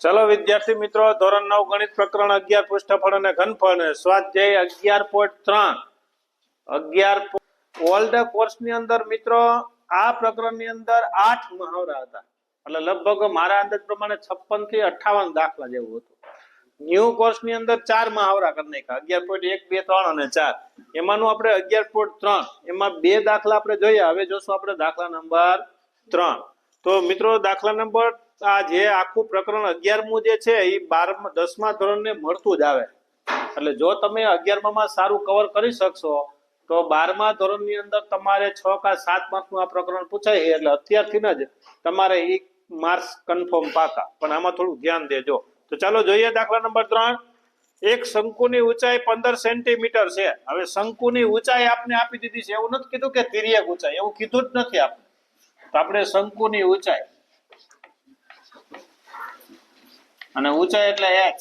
ચલો વિદ્યાર્થી મિત્રો, ધોરણ નવ ગણિત પ્રકરણ અગિયાર પૃષ્ઠફળ અને ઘનફળ. સ્વાધ્યાય અગિયાર પોઈન્ટ ત્રણ. અગિયાર ઓલ્ડ કોર્સની અંદર મિત્રો, આ પ્રકરણની અંદર આઠ મહાવરા હતા. એટલે લગભગ મારા અંદાજ પ્રમાણે છપ્પનથી અઠાવન દાખલા જેવું હતું. ન્યૂ કોર્સની અંદર ચાર મહાવરા કરી નાખ્યા. અગિયાર પોઈન્ટ એક, બે, ત્રણ અને ચાર. એમાંનું આપણે અગિયાર પોઈન્ટ ત્રણ. એમાં બે દાખલા આપણે જોઈએ હવે જોશું આપણે દાખલા નંબર ત્રણ. તો મિત્રો, દાખલા નંબર આ જે આખું પ્રકરણ અગિયારમું જે છે એ બારમા, દસમા ધોરણને મળતું જ આવે. એટલે જો તમે અગિયારમાં સારું કવર કરી શકશો, તો બારમા ધોરણની અંદર તમારે છ કા સાત માર્કનું આ પ્રકરણ પૂછાય એટલે અત્યારથી જ તમારે એ માર્ક્સ કન્ફર્મ પાકા. પણ આમાં થોડું ધ્યાન દેજો. તો ચાલો જોઈએ દાખલા નંબર ત્રણ. એક શંકુની ઊંચાઈ પંદર સેન્ટીમીટર છે. હવે શંકુની ઊંચાઈ આપને આપી દીધી છે. એવું નથી કીધું કે તિર્યક ઊંચાઈ. એવું કીધું જ નથી આપણે તો આપણે શંકુની ઊંચાઈ. અને ઊંચાઈ એટલે એચ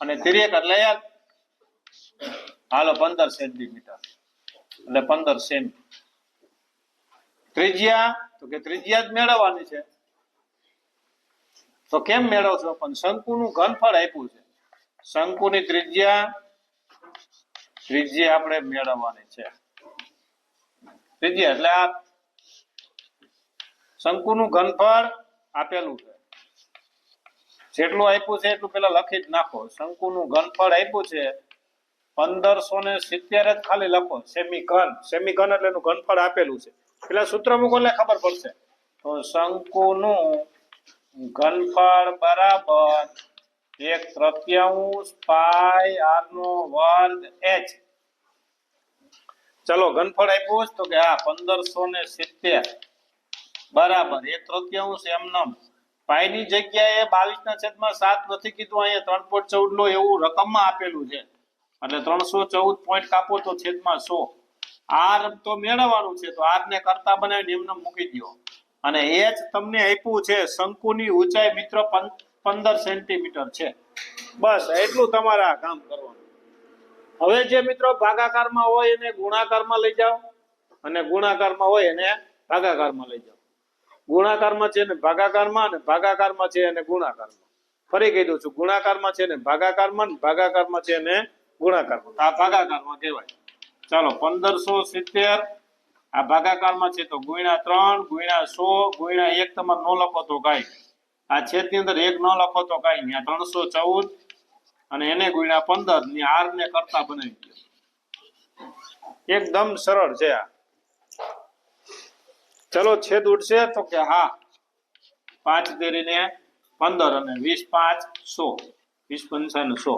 અને તિર્યક એટલે l હાલો, પંદર સેન્ટીમીટર. એટલે પંદર સેમી. ત્રિજ્યા, તો કે ત્રિજ્યા જ મેળવવાની છે. તો કેમ મેળવશો? પણ શંકુનું ઘનફળ આપ્યું છે. શંકુની ત્રિજ્યા ત્રિજ્યા આપણે મેળવવાની છે. ત્રિજ્યા એટલે આ શંકુનું ઘનફળ આપેલું છે. જેટલું આપ્યું છે એટલું પેલા લખી જ નાખો. શંકુનું ઘનફળ આપ્યું છે, પંદરસો ને સિત્તેર જ ખાલી લખો. સેમી ઘન સેમી ઘન એટલે એનું ઘનફળ આપેલું છે. પેલા સૂત્ર મૂકો એટલે ખબર પડશે. તો શંકુનું ઘનફળ બરાબર એક તૃતીયાંશ પાય આર નો વર્ગ એચ. ચલો ઘનફળ આપ્યું તો કે હા પંદરસો ને સિત્તેર. બરાબર. એક તૃતીયાંશ એમનેમ પાઈની જગ્યાએ બાવીસ ના છેદમાં સાત નથી કીધું, અહીંયા ત્રણ પોઈન્ટ ચૌદ લો એવું રકમમાં આપેલું છે. એટલે ત્રણસો ચૌદ પોઈન્ટ કાપો તો છેદમાં સો. આર તો મેળવવાનું છે, તો આર ને કરતા બનાવીને એમને મૂકી દો અને એ તમને આપ્યું છે, શંકુની ઊંચાઈ મિત્ર પંદર સેન્ટીમીટર છે. બસ, એટલું તમારે આ કામ કરવાનું. હવે જે મિત્રો ભાગાકારમાં હોય એને ગુણાકારમાં લઈ જાઓ, અને ગુણાકારમાં હોય એને ભાગાકારમાં લઈ જાઓ. ગુણાકારમાં છે ને ભાગાકારમાં અને ભાગાકારમાં છે અને ગુણાકારમાં. ફરી કહી દઉં છું, ગુણાકારમાં છે ને ભાગાકારમાં ને ભાગાકારમાં છે ને ગુણાકારમાં. આ ભાગાકારમાં કહેવાય. ચાલો, પંદરસો સિત્તેર, આ ભાગાકારમાં છે તો ગુણ્યા ત્રણ, ગુણ્યા સો, ગુણ્યા એક તમારે ન લખો તો કઈ આ છેદની અંદર એક ન લખો તો કઈ આ ત્રણસો ચૌદ અને એને ગુણ્યા પંદરની આર ને કરતા બનાવી ગયો એકદમ સરળ છે આ. ચલો છેદ ઉડશે તો કે હા પાંચ તેરીને પંદર અને વીસ પાંચ સો વીસ પંચાવન સો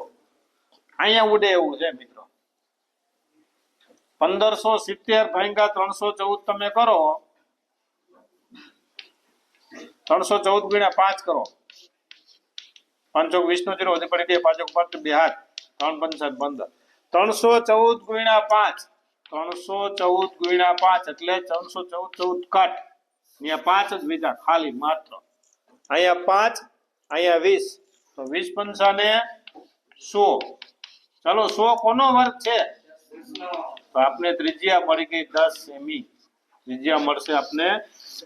અહીંયા ઉડે એવું છે મિત્રો પંદરસો સિત્તેર ભાગ્યા ત્રણસો ચૌદ તમે કરો ત્રણસો ચૌદ ગુણ્યા પાંચ કરો પાંચો વીસ નો જીરો વધી પડી બે પાંચો પાંચ બે હાથ ત્રણ પંચાવન પંદર ત્રણસો ચૌદ ગુણ્યા પાંચ ત્રણસો ચૌદ ગુણ્યા પાંચ એટલે ત્રણસો ચૌદ ચૌદ કાઠ અહીંયા પાંચ જ વિધા ખાલી માત્ર. અહીંયા પાંચ અહીંયા વીસ. તો વીસ પંચાને સો. ચાલો સો કોનો વર્ગ છે? તો આપને ત્રિજ્યા મળી ગઈ દસ સેમી. ત્રિજ્યા મળશે આપણે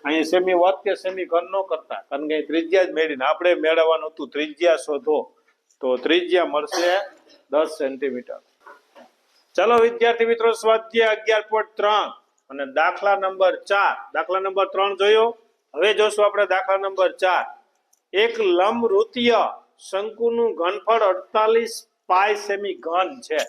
અહીંયા સેમી વર્ગ કે સેમી ઘન નો કરતા. કારણ કે ત્રિજ્યા જ મેળવીને આપણે મેળવવાનું હતું. ત્રિજ્યા શોધો. તો ત્રિજ્યા મળશે દસ સેન્ટીમીટર. ચલો વિદ્યાર્થી મિત્રો, સ્વાધ્યાય અગિયાર પોઈન્ટ ત્રણ અને દાખલા નંબર ચાર. દાખલા નંબર ત્રણ જોયો? હવે જોશું આપણે દાખલા નંબર ચાર. એક લંબવૃત્તીય શંકુનું ઘનફળ અડતાલીસ પાય સેમી ઘન છે.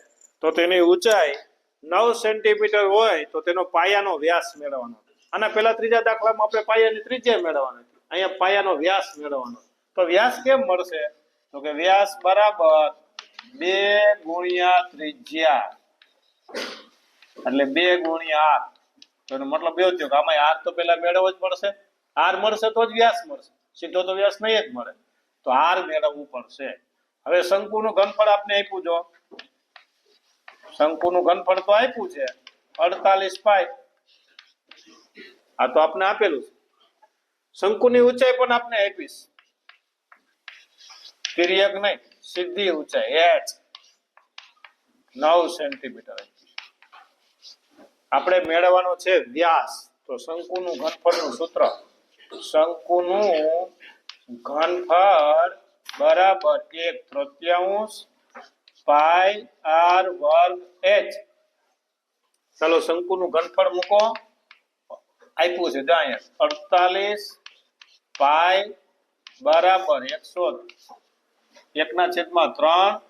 તો તેની ઊંચાઈ નવ સેન્ટીમીટર હોય તો તેનો પાયાનો વ્યાસ મેળવવાનો. અને પેલા ત્રીજા દાખલામાં આપણે પાયાની ત્રિજ્યા મેળવવાનો અહીંયા પાયાનો વ્યાસ મેળવવાનો. તો વ્યાસ કેમ મળશે? તો કે વ્યાસ બરાબર બે ગુણ્યા ત્રિજ્યા. એટલે બે ગુણ્યા આર તો એનો મતલબ એવો થયો કે આમાં આર તો પેલા મેળવવો જ પડશે. આર મળશે તો જ વ્યાસ મળશે. સીધો તો વ્યાસ નહીં જ મળે. તો આર મેળવવું પડશે. હવે શંકુનું ઘનફળ આપને આપ્યું જો. શંકુનું ઘનફળ તો આપ્યું છે. અડતાલીસ પાય આ તો આપને આપેલું છે. શંકુની ઊંચાઈ પણ આપને આપીશ. તિર્યક નહીં સીધી ઊંચાઈ એચ નવ સેન્ટીમીટર આપણે મેળવવાનો છે વ્યાસ. તો શંકુનું ઘનફળનું સૂત્ર. શંકુનું ઘનફળ બરાબર એક તૃત્યાંશ પાય આર વર્ગ એચ. ચાલો શંકુનું ઘનફળ મૂકો. આપ્યું છે અહીંયા. અડતાલીસ પાય બરાબર એકસો એકના છેદમાં ત્રણ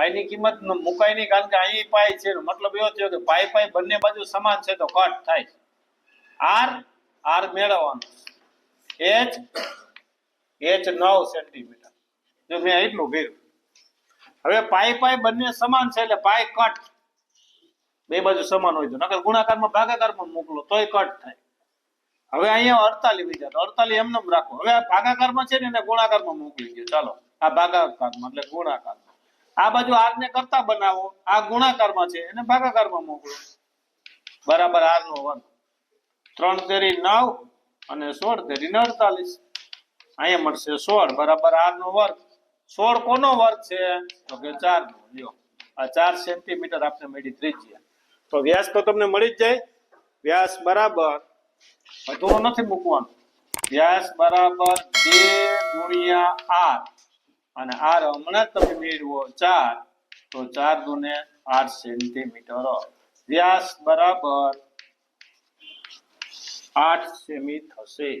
પાઈની કિંમત મુકાય નહીં, કારણ કે અહીં પાય છે. મતલબ એવો થયો કે પાઈ પાઈ બંને બાજુ સમાન છે તો કટ થાય આર આર મેળવવાનું. એચ એચ નવ સેન્ટીમીટર. જો મેં એટલું કર્યું હવે પાઈ પાઈ બંને સમાન છે એટલે પાઈ કટ બે બાજુ સમાન હોય તો. નકર ગુણાકારમાં ભાગાકારમાં મોકલો તોય કટ થાય. હવે અહીંયા અડતાલી વિચાર અડતાલી એમને એમ રાખો. હવે આ ભાગાકારમાં છે ને એને ગુણાકારમાં મોકલી દો ચાલો. આ ભાગાકારમાં એટલે ગુણાકારમાં. આ બાજુ આર ને કરતા બનાવો. આ ગુણાકારમાં છે, એને ભાગાકારમાં મોકલો. બરાબર આર નો વર્ગ. ત્રણ તેરી નવ અને સોળ તેરી અડતાલીસ. અહીંયા મળશે સોળ. બરાબર આર નો વર્ગ. સોળ કોનો વર્ગ છે? તો કે ચાર નો લ્યો. આ ચાર સેન્ટીમીટર આપણે મળી ત્રિજ્યા. તો વ્યાસ તો તમને મળી જ જાય. વ્યાસ બરાબર. અધૂરો નથી મૂકવાનું. વ્યાસ બરાબર બે ગુણ્યા આર અને આર હમણાં તમે મેળવો ચાર, તો ચાર દુને આઠ સેન્ટીમીટર વ્યાસ બરાબર આઠ સેમી થશે.